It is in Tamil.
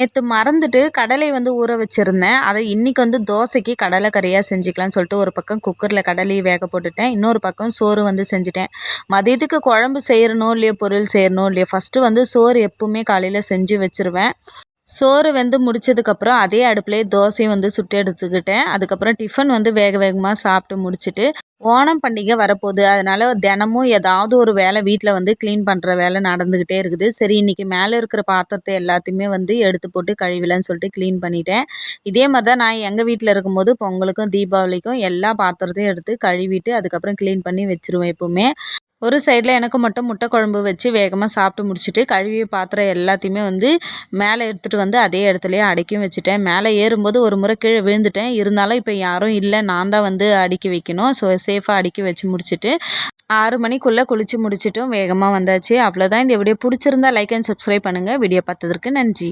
நேற்று மறந்துட்டு கடலை வந்து ஊற வச்சுருந்தேன். அதை இன்றைக்கி வந்து தோசைக்கு கடலை கறியாக செஞ்சுக்கலாம்னு சொல்லிட்டு ஒரு பக்கம் குக்கரில் கடலையை வேக போட்டுட்டேன். இன்னொரு பக்கம் சோறு வந்து செஞ்சுட்டேன். மதியத்துக்கு குழம்பு செய்யணும் இல்லையோ பொருள் செய்யணும் இல்லையோ ஃபஸ்ட்டு வந்து சோறு எப்பவுமே காலையில் செஞ்சு வச்சுருவேன். சோறு வந்து முடிச்சதுக்கப்புறம் அதே அடுப்புலேயே தோசையும் வந்து சுட்டு எடுத்துக்கிட்டேன். அதுக்கப்புறம் டிஃபன் வந்து வேக வேகமாக சாப்பிட்டு முடிச்சுட்டு ஓணம் பண்டிகை வரப்போகுது. அதனால் தினமும் ஏதாவது ஒரு வேலை வீட்டில் வந்து க்ளீன் பண்ணுற வேலை நடந்துக்கிட்டே இருக்குது. சரி இன்றைக்கி மேலே இருக்கிற பாத்திரத்தை எல்லாத்தையுமே வந்து எடுத்து போட்டு கழுவிலன்னு சொல்லிட்டு க்ளீன் பண்ணிட்டேன். இதே மாதிரி தான் நான் எங்கள் வீட்டில் இருக்கும்போது பொங்கலுக்கும் தீபாவளிக்கும் எல்லா பாத்திரத்தையும் எடுத்து கழுவிட்டு அதுக்கப்புறம் க்ளீன் பண்ணி வச்சுருவேன் எப்போவுமே. ஒரு சைடில் எனக்கு மட்டும் முட்டை குழம்பு வச்சு வேகமாக சாப்பிட்டு முடிச்சுட்டு கழுவிய பாத்திரம் எல்லாத்தையுமே வந்து மேலே எடுத்துகிட்டு வந்து அதே இடத்துலையே அடக்கியும் வச்சுட்டேன். மேலே ஏறும்போது ஒரு முறை கீழே விழுந்துட்டேன். இருந்தாலும் இப்போ யாரும் இல்லை. நான் தான் வந்து அடுக்கி வைக்கணும். ஸோ சேஃபாக அடுக்கி வச்சு முடிச்சுட்டு ஆறு மணிக்குள்ளே குளித்து முடிச்சிட்டும். வேகமாக வந்தாச்சு. அவ்வளோதான் இந்த வீடியோ பிடிச்சிருந்தா லைக் அண்ட் சப்ஸ்கிரைப் பண்ணுங்கள் வீடியோ பார்த்ததற்கு நன்றி.